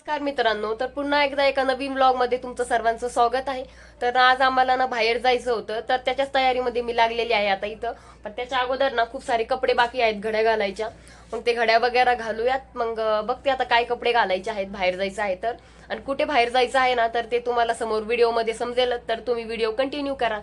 नमस्कार मित्रांनो तर पुन्हा एकदा एका नवीन ब्लॉगमध्ये तुमचं सर्वांचं स्वागत आहे. तर आज आम्हाला ना बाहेर जायचं होतं तर त्याच्याच तयारीमध्ये मी लागलेली आहे आता इथं. पण त्याच्या अगोदर ना खूप सारे कपडे बाकी आहेत घड्या घालायच्या. मग ते घड्या वगैरे घालूयात. मग बघते आता काय कपडे घालायचे आहेत बाहेर जायचं आहे तर. आणि कुठे बाहेर जायचं आहे ना तर ते तुम्हाला समोर व्हिडिओमध्ये समजेल तर तुम्ही व्हिडिओ कंटिन्यू करा.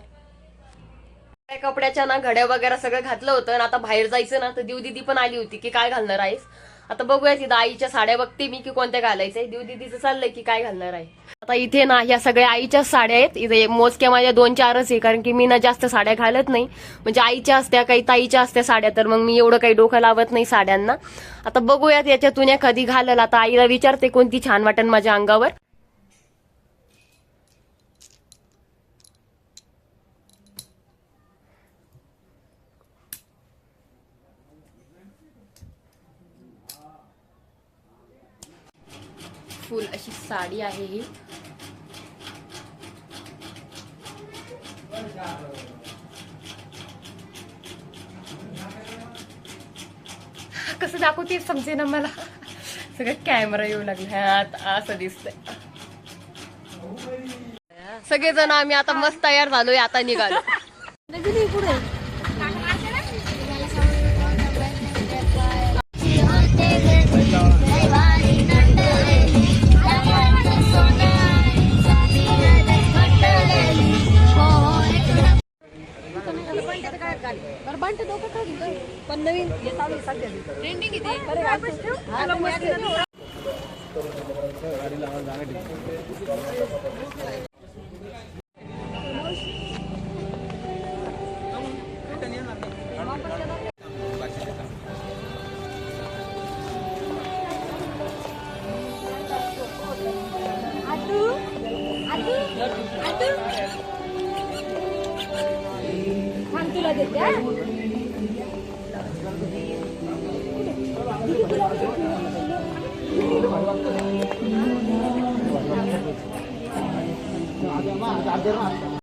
कपड्याच्या ना घड्या वगैरे सगळं घातलं होतं आणि आता बाहेर जायचं ना तर दिव दिदी पण आली होती की काय घालणार आहेस? आता बघूया तिथं आईच्या साड्या बघते मी की कोणत्या घालायचंय दिव दिदीचं चाललंय की काय घालणार आहे. आता इथे ना ह्या सगळ्या आईच्याच साड्या आहेत. इथे मोजक्या माझ्या दोन चारच आहे कारण की मी ना जास्त साड्या घालत नाही. म्हणजे आईच्या असत्या काही ताईच्या असत्या साड्या तर मग मी एवढं काही डोकं लावत नाही साड्यांना. आता बघूयात याच्यातून एखादी घालल. आता आईला विचारते कोणती छान वाटेल माझ्या अंगावर. फुल अशी साडी आहे ही. कसं दाखवते समजे ना मला? सगळं कॅमेरा येऊ लागला असं दिसतंय. सगळेजण आम्ही आता मस्त तयार झालोय आता निघालो. गाडीला आवाज जागा 不要嘛，不要嘛。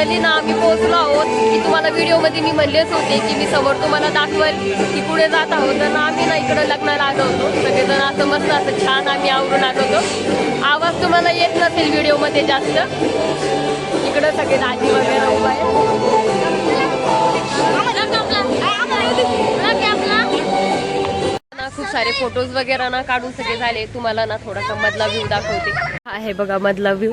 फायनली ना आम्ही पोहोचलो आहोत. की तुम्हाला व्हिडिओमध्ये मी म्हणलेच होते की मी समोर तुम्हाला दाखवेल की पुढे जात आहोत. तर ना आम्ही ना इकडं लग्नाला आलो होतो. सगळेजण असं मस्त असं छान आम्ही आवरून आलो होतो. आवाज तुम्हाला येत नसेल व्हिडिओमध्ये जास्त? इकडं सगळे दाजी वगैरे उभा आहे ना खूप सारे फोटोज वगैरे ना काढून सगळे झाले. तुम्हाला ना थोडासा मधला व्ह्यू दाखवते. हा आहे बघा मधला व्ह्यू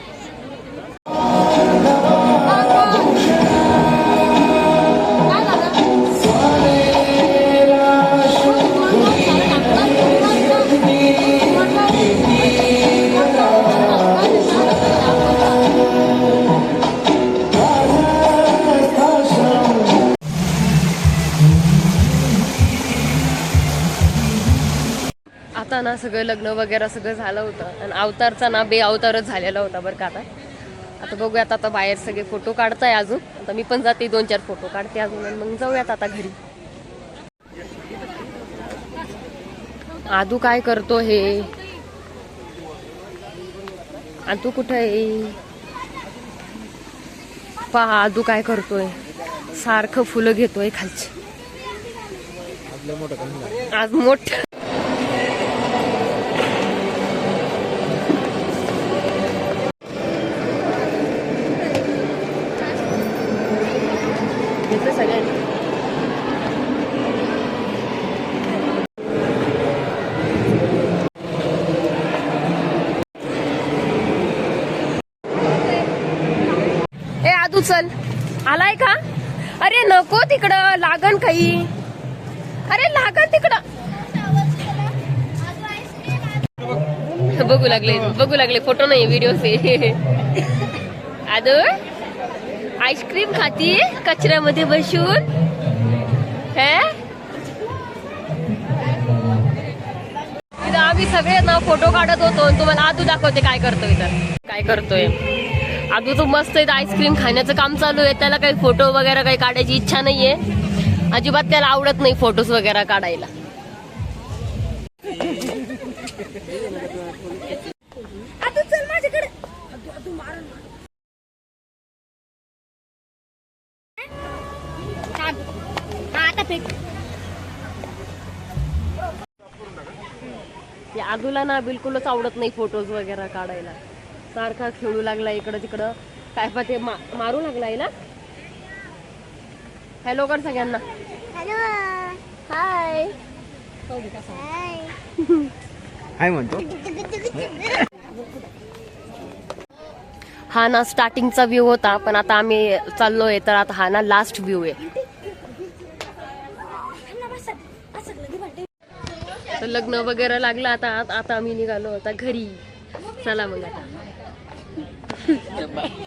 ना सगळं लग्न वगैरे सगळं झालं होतं. आणि अवतारचा ना बे अवतारच झालेला होता बरं का आता. आता बघूयात आता बाहेर सगळे फोटो काढताय अजून. आता मी पण जाते दोन चार फोटो काढते अजून आणि मग जाऊयात आता घरी. आदू काय करतो हे? आदू कुठं आहे? पहा आदू काय करतोय. सारखं फुलं घेतोय खालची. आज मोठ घेतलं सगळ्यांनी. ए आदू चल. आलाय का? अरे नको तिकडं. लागन काही. अरे लागन तिकडं. बघू लागले बघू लागले. फोटो नाही व्हिडिओ से आदू? आईस्क्रीम खाती कचऱ्यामध्ये बसून? हे? इथं आम्ही सगळे ना फोटो काढत होतो आणि तुम्हाला आदू दाखवते काय करतोय तर. काय करतोय? आदू तो मस्त आहे आईस्क्रीम खाण्याचं काम चालू आहे त्याला काही फोटो वगैरे काही काढायची इच्छा नाहीये. अजिबात त्याला आवडत नाही फोटोज वगैरे काढायला. या आदूला ना बिलकुलच आवडत नाही फोटोज वगैरे काढायला. सारखा खेळू लागला इकडं तिकडं. काय पा ते मा- मारू लागलाय ना हॅलो कर सगळ्यांना. हॅलो हाय हाय काय म्हणतो. हा ना स्टार्टिंगचा व्ह्यू होता पण आता आम्ही चाललोय तर आता हा ना लास्ट व्ह्यू आहे. तर लग्न वगैरे लागलं आता आता आम्ही निघालो आता घरी. चला मग आता.